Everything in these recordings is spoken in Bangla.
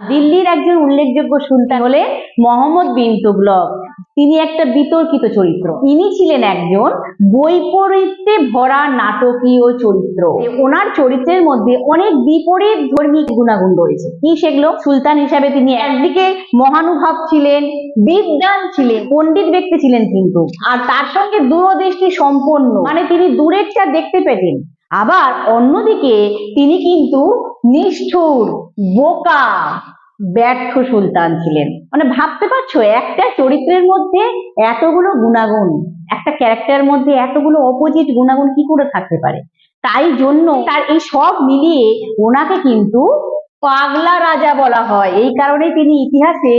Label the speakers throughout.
Speaker 1: দিল্লির একজন উল্লেখযোগ্য সুলতান হলেন মোহাম্মদ বিন তুগলক। তিনি একটা বিতর্কিত চরিত্র। ইনি ছিলেন একজন বৈপরীত্যে ভরা নাটকীয় চরিত্র। ওনার চরিত্রের মধ্যে অনেক বিপরীত ধর্মী গুণাগুণ রয়েছে। কি সেগুলো? সুলতান হিসাবে তিনি একদিকে মহানুভব ছিলেন বিদ্যান ছিলেন, পণ্ডিত ব্যক্তি ছিলেন কিন্তু। আর তার সঙ্গে দূরদৃষ্টি সম্পন্ন। মানে তিনি দূরেরটা দেখতে পেতেন। আবার অন্যদিকে তিনি কিন্তু নিষ্ঠুর, বোকা, ব্যর্থ সুলতান ছিলেন। মানে ভাবতে পারছ, একটা চরিত্রের মধ্যে এতগুলো গুণাগুণ, একটা ক্যারেক্টারের মধ্যে এতগুলো অপোজিট গুণাগুণ কি করে থাকতে পারে? তাই জন্য তার এই সব মিলিয়ে ওনাকে কিন্তু পাগলা রাজা বলা হয়। এই কারণে তিনি ইতিহাসে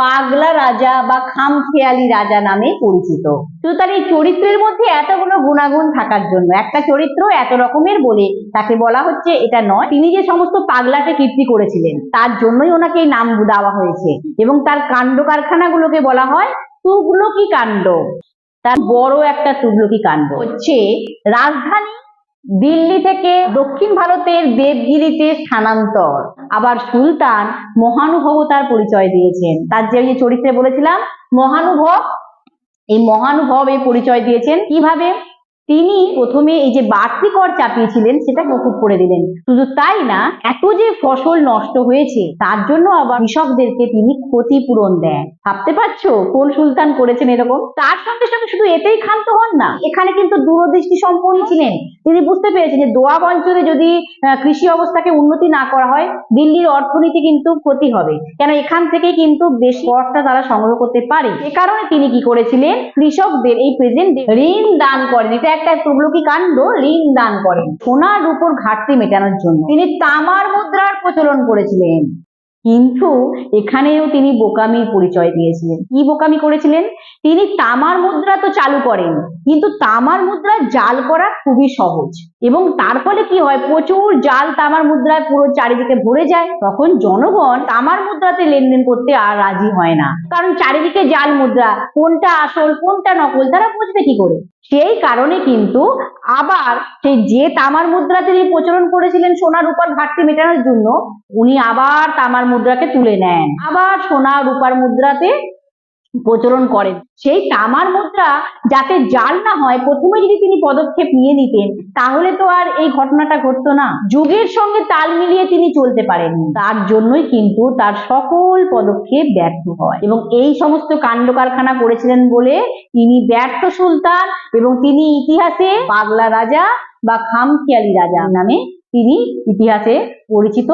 Speaker 1: পাগলা রাজা বা খামখেয়ালি রাজা নামে পরিচিত। তো তার এই চরিত্রের মধ্যে এতগুলো গুণাগুণ থাকার জন্য, একটা চরিত্র এত রকমের বলে তাকে বলা হচ্ছে এটা নয়। তিনি যে সমস্ত পাগলাকে কীর্তি করেছিলেন, তার জন্যই ওনাকে এই নাম দেওয়া হয়েছে এবং তার কাণ্ড কারখানাগুলোকে বলা হয় তুগলকি কাণ্ড। তার বড় একটা তুগলকি কাণ্ড। হচ্ছে রাজধানী দিল্লি থেকে দক্ষিণ ভারতের দেবগিরিতে স্থানান্তর। আবার সুলতান মহানুভবতার পরিচয় দিয়েছেন। তার যে চরিত্রে বলেছিলাম, মহানুভব, এই মহানুভব এই পরিচয় দিয়েছেন কীভাবে? তিনি প্রথমে এই যে বাড়তি কর চাপিয়েছিলেন, সেটা মকুব করে দিলেন। শুধু তাই না, এত যে ফসল নষ্ট হয়েছে, তার জন্য আবার কৃষকদেরকে তিনি ক্ষতিপূরণ দেন। ভাবতে পারছ কোন সুলতান করেছেন এরকম? তার সঙ্গে সঙ্গে শুধু এতেই ক্ষান্ত হন না, এখানে কিন্তু দূরদৃষ্টি সম্পন্ন ছিলেন। তিনি বুঝতে পেরেছেন যে দোয়াব অঞ্চলে যদি কৃষি অবস্থাকে উন্নতি না করা হয়, দিল্লির অর্থনীতি কিন্তু ক্ষতি হবে। কেন এখান থেকে কিন্তু বেশি করটা তারা সংগ্রহ করতে পারে। এ কারণে তিনি কি করেছিলেন? কৃষকদের এই প্রেজেন্ট ঋণ দান করেন। এটা একটা তুগলকি কাণ্ড ঋণ দান করেন। সোনার উপর ঘাটতি মেটানোর জন্য। তিনি তামার মুদ্রার প্রচলন করেছিলেন। কিন্তু এখানেও তিনি বোকামির পরিচয় দিয়েছিলেন। কি বোকামি করেছিলেন? তিনি তামার মুদ্রা তো চালু করেন, কিন্তু তামার মুদ্রা জাল করা খুবই সহজ। এবং তার ফলে কি হয়? প্রচুর জাল তামার মুদ্রায় পুরো চারিদিকে ভরে যায়। তখন জনগণ তামার মুদ্রাতে লেনদেন করতে আর রাজি হয় না। কারণ চারিদিকে জাল মুদ্রা, কোনটা আসল, কোনটা নকল, তারা বুঝবে কি করে? সেই কারণে কিন্তু আবার সেই যে তামার মুদ্রা তিনি প্রচলন করেছিলেন সোনা, রূপার ঘাটতি মেটানোর জন্য, উনি আবার তামার মুদ্রাকে তুলে নেন। আবার সোনা, রূপার মুদ্রাতে প্রচলন করেন। সেই তামার মুদ্রা যাতে জাল না হয়, প্রথমে যদি তিনি পদক্ষেপ নিয়ে নিতেন, তাহলে তো আর এই ঘটনাটা ঘটতো না। যুগের সঙ্গে তাল মিলিয়ে তিনি চলতে পারেন তার জন্যই কিন্তু তার সকল পদক্ষেপ ব্যর্থ হয়। এবং এই সমস্ত কাণ্ড কারখানা করেছিলেন বলে তিনি ব্যর্থ সুলতান এবং তিনি ইতিহাসে পাগলা রাজা বা খামখেয়ালি রাজা নামে তিনি ইতিহাসে পরিচিত